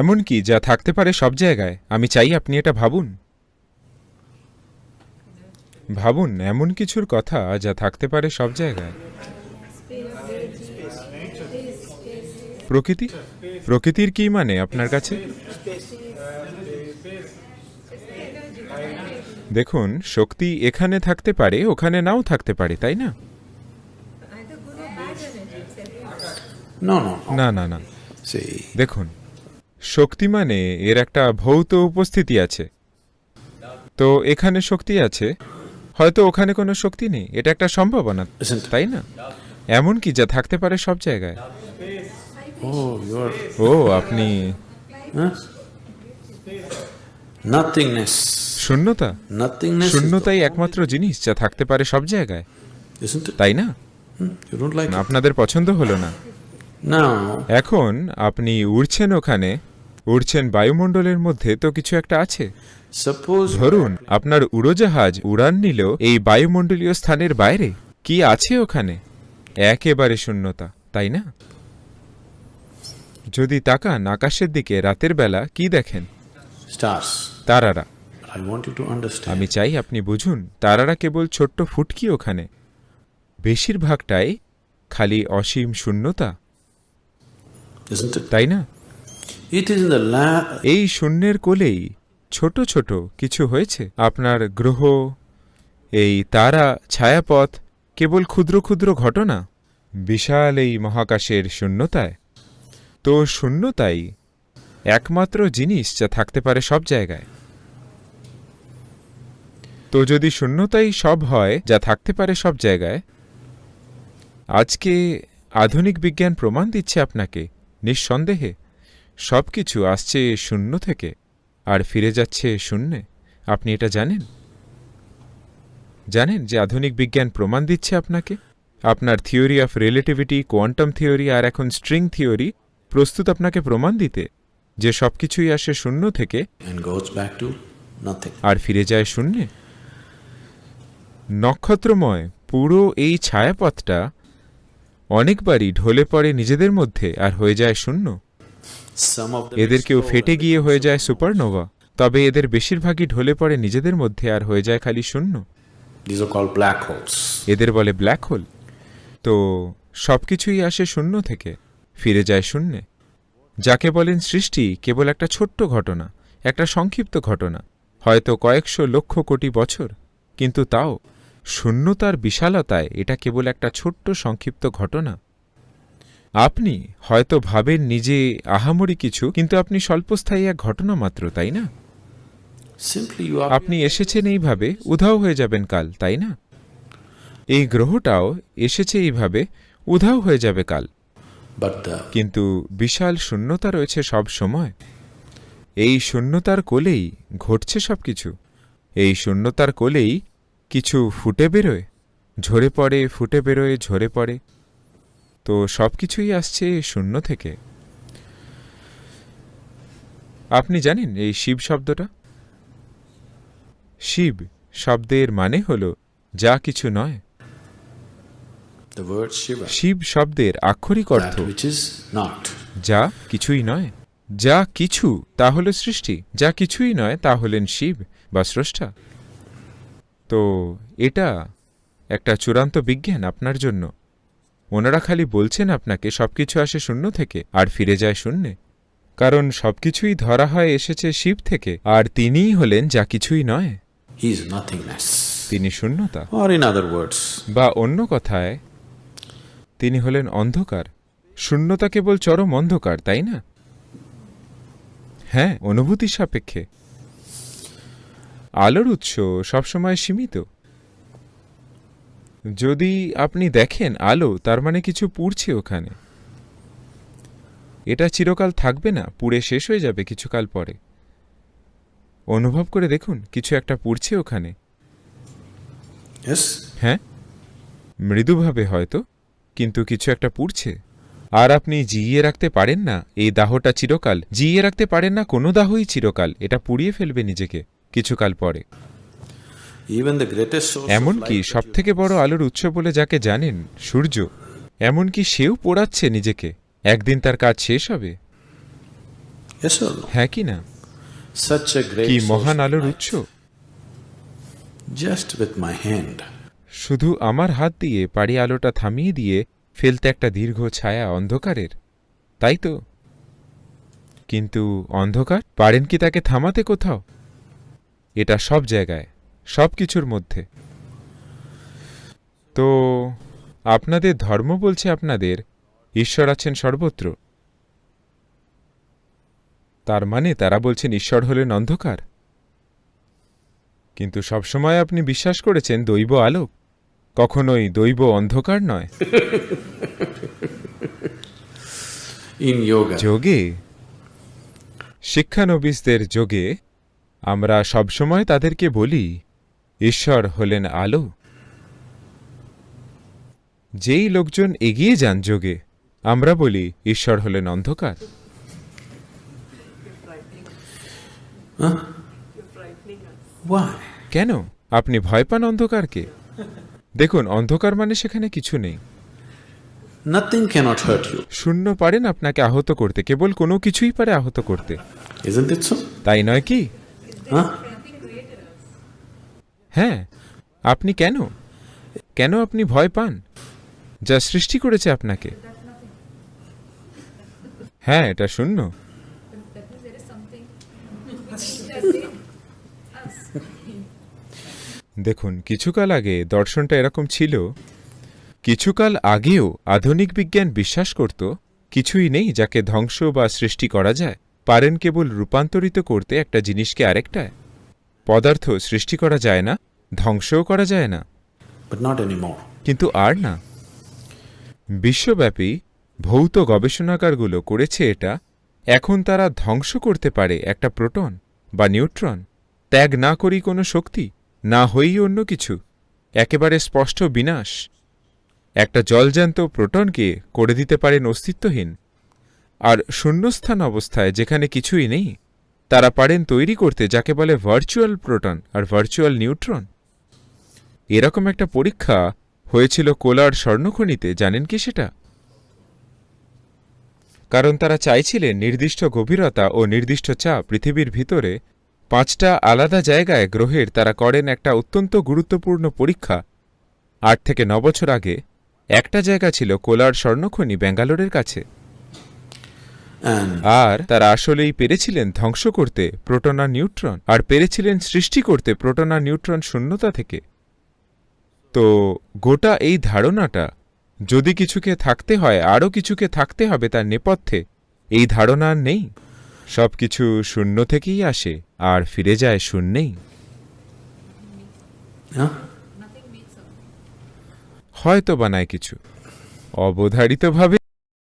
এমন কি যা থাকতে পারে সব জায়গায়? আমি চাই আপনি এটা ভাবুন। ভাবুন এমন কিছুর কথা যা থাকতে পারে সব জায়গায়। প্রকৃতি? প্রকৃতির কি মানে আপনার কাছে? দেখুন শক্তি এখানে থাকতে পারে ওখানে নাও থাকতে পারে তাই না. না না না। দেখুন শক্তি মানে এর একটা ভৌত উপস্থিতি আছে। তো এখানে শক্তি আছে। হয়তো ওখানে কোনো শক্তি নেই। এটা একটা সম্ভাবনা তাই না? এমন কি যা থাকতে পারে সব জায়গায়। Oh, ও আপনি? শূন্যতা? শূন্যতাই একমাত্র জিনিস যা থাকতে পারে সব জায়গায়? তাই না? Hmm? আপনাদের পছন্দ হলো না। এখন আপনি উড়ছেন ওখানে উড়ছেন বায়ুমণ্ডলের মধ্যে তো কিছু একটা আছে। ধরুন আপনার উড়োজাহাজ উড়ান নিল এই বায়ুমণ্ডলীয় স্থানের বাইরে কি আছে ওখানে? একেবারে শূন্যতা তাই না? যদি তাকান আকাশের দিকে রাতের বেলা কি দেখেন? তারারা। I want you to understand. আমি চাই আপনি বুঝুন তারারা কেবল ছোট্ট ফুটকি ওখানে। বেশিরভাগটাই খালি অসীম শূন্যতা? তাই না? এই শূন্যের কোলেই ছোট ছোট কিছু হয়েছে। আপনার গ্রহ এই তারা ছায়াপথ কেবল ক্ষুদ্র ক্ষুদ্র ঘটনা বিশাল এই মহাকাশের শূন্যতায়। তো শূন্যতাই একমাত্র জিনিস যা থাকতে পারে সব জায়গায়। তো যদি শূন্যতাই সব হয় যা থাকতে পারে সব জায়গায় আজকে আধুনিক বিজ্ঞান প্রমাণ দিচ্ছে আপনাকে নিঃসন্দেহে সব কিছু আসছে শূন্য থেকে আর ফিরে যাচ্ছে শূন্যে। আপনি এটা জানেন? জানেন যে আধুনিক বিজ্ঞান প্রমাণ দিচ্ছে আপনাকে? আপনার theory of relativity quantum theory আর এখন স্ট্রিং থিওরি প্রস্তুত আপনাকে প্রমাণ দিতে যে সব কিছুই আসে শূন্য থেকে. আর ফিরে যায় শূন্যে। নক্ষত্রময় পুরো এই ছায়াপথটা অনেকবারই ঢলে পড়ে নিজেদের মধ্যে আর হয়ে যায় শূন্য। এদের কেউ ফেটে গিয়ে হয়ে যায় সুপারনোভা তবে এদের বেশিরভাগই ঢলে পড়ে নিজেদের মধ্যে আর হয়ে যায় খালি শূন্য. এদের বলে ব্ল্যাক হোল তো সব কিছুই আসে শূন্য থেকে ফিরে যায় শূন্যে। যাকে বলেন সৃষ্টি কেবল একটা ছোট্ট ঘটনা একটা সংক্ষিপ্ত ঘটনা হয়তো কয়েকশো লক্ষ কোটি বছর কিন্তু তাও শূন্যতার বিশালতায় এটা কেবল একটা ছোট্ট সংক্ষিপ্ত ঘটনা। আপনি হয়তো ভাবেন নিজে আহামরি কিছু কিন্তু আপনি স্বল্পস্থায়ী এক ঘটনা মাত্র তাই না? আপনি এসেছেন এইভাবে উধাও হয়ে যাবেন কাল তাই না? এই গ্রহটাও এসেছে এইভাবে উধাও হয়ে যাবে কাল। কিন্তু বিশাল শূন্যতা রয়েছে সব সময়। এই শূন্যতার কোলেই ঘটছে সব কিছু এই শূন্যতার কোলেই কিছু ফুটে বেরোয়? ঝরে পড়ে ফুটে বেরোয় ঝরে পড়ে। তো সব কিছুই আসছে শূন্য থেকে। আপনি জানেন এই শিব শব্দটা? শিব শব্দের মানে হল যা কিছু নয়। শিব শব্দের আক্ষরিক অর্থ that which is not. যা কিছুই নয়। যা কিছু তা হল সৃষ্টি। যা কিছুই নয় তা হলেন শিব বা স্রষ্টা। তো এটা একটা চূড়ান্ত বিজ্ঞান আপনার জন্য। ওনারা খালি বলছেন আপনাকে সবকিছু আসে শূন্য থেকে আর ফিরে যায় শূন্যে। কারণ সবকিছুই ধরা হয় এসেছে শিব থেকে আর তিনিই হলেন যা কিছুই নয়। তিনি শূন্যতা। বা অন্য কথায় তিনি হলেন অন্ধকার। শূন্যতা কেবল চরম অন্ধকার তাই না? হ্যাঁ অনুভূতি সাপেক্ষে। আলোর উৎস সবসময় সীমিত। যদি আপনি দেখেন আলো তার মানে কিছু পুড়ছে ওখানে। এটা চিরকাল থাকবে না পুড়ে শেষ হয়ে যাবে কিছুকাল পরে। অনুভব করে দেখুন কিছু একটা পুড়ছে ওখানে। হ্যাঁ? মৃদুভাবে হয়তো কিন্তু কিছু একটা পুড়ছে। আর আপনি জিইয়ে রাখতে পারেন না এই দাহটা চিরকাল। জিইয়ে রাখতে পারেন না কোনো দাহই চিরকাল। এটা পুড়িয়ে ফেলবে নিজেকে। কিছুকাল পরে। এমনকি সব থেকে বড় আলোর উৎস বলে যাকে জানেন সূর্য? এমনকি সেও পোড়াচ্ছে নিজেকে? একদিন তার কাজ শেষ হবে? হ্যাঁ কি না? কি মহান আলোর উৎস? শুধু আমার হাত দিয়ে পাড়ি আলোটা থামিয়ে দিয়ে ফেলতে একটা দীর্ঘ ছায়া অন্ধকারের? তাই তো? কিন্তু অন্ধকার? পারেন কি তাকে থামাতে কোথাও? এটা সব জায়গায় সব কিছুর মধ্যে। তো আপনাদের ধর্ম বলছে আপনাদের ঈশ্বর আছেন সর্বত্র। তার মানে তারা বলছেন ঈশ্বর হলেন অন্ধকার। কিন্তু সবসময় আপনি বিশ্বাস করেছেন দৈব আলোক কখনোই দৈব অন্ধকার নয়। যোগে শিক্ষানবিসদের যোগে আমরা সবসময় তাদেরকে বলি ঈশ্বর হলেন আলো যেই লোকজন এগিয়ে যান যোগে আমরা বলি ঈশ্বর হলেন অন্ধকার? কেন আপনি ভয় পান অন্ধকারকে দেখুন অন্ধকার মানে সেখানে কিছু নেই. শূন্য পারেন আপনাকে আহত করতে কেবল কোনো কিছুই পারে আহত করতে? তাই নয় কি? হ্যাঁ আপনি কেন? কেন আপনি ভয় পান? যা সৃষ্টি করেছে আপনাকে। হ্যাঁ এটা শূন্য. দেখুন, কিছুকাল আগে দর্শনটা এরকম ছিল। কিছুকাল আগেও আধুনিক বিজ্ঞান বিশ্বাস করত, কিছুই নেই যাকে ধ্বংস বা সৃষ্টি করা যায়। পারেন কেবল রূপান্তরিত করতে একটা জিনিসকে আরেকটায় পদার্থ সৃষ্টি করা যায় না ধ্বংসও করা যায় না. কিন্তু আর না। বিশ্বব্যাপী ভৌত গবেষণাগারগুলো করেছে এটা এখন তারা ধ্বংস করতে পারে একটা প্রোটন বা নিউট্রন। ত্যাগ না করি কোনো শক্তি না হয়েই অন্য কিছু। একেবারে স্পষ্ট বিনাশ। একটা জলজ্যান্ত প্রোটনকে করে দিতে পারেন অস্তিত্বহীন। আর শূন্যস্থান অবস্থায় যেখানে কিছুই নেই, তারা পারেন তৈরি করতে, যাকে বলে ভার্চুয়াল প্রোটন আর ভার্চুয়াল নিউট্রন। এরকম একটা পরীক্ষা হয়েছিল কোলার স্বর্ণখনিতে, জানেন কি সেটা? কারণ তারা চাইছিলেন নির্দিষ্ট গভীরতা ও নির্দিষ্ট চাপ পৃথিবীর ভিতরে পাঁচটা আলাদা জায়গায় গ্রহের তারা করেন একটা অত্যন্ত গুরুত্বপূর্ণ পরীক্ষা। আট থেকে ন বছর আগে একটা জায়গা ছিল কোলার স্বর্ণখনি ব্যাঙ্গালোরের কাছে। আর তারা আসলেই পেরেছিলেন ধ্বংস করতে প্রোটন আর নিউট্রন আর পেরেছিলেন সৃষ্টি করতে প্রোটন আর নিউট্রন শূন্যতা থেকে। তো গোটা এই ধারণাটা যদি কিছুকে থাকতে হয় আরও কিছুকে থাকতে হবে তার নেপথ্যে এই ধারণা আর নেই। সব কিছু শূন্য থেকেই আসে আর ফিরে যায় শূন্যেই. হয়তো বানায় কিছু। অবধারিতভাবে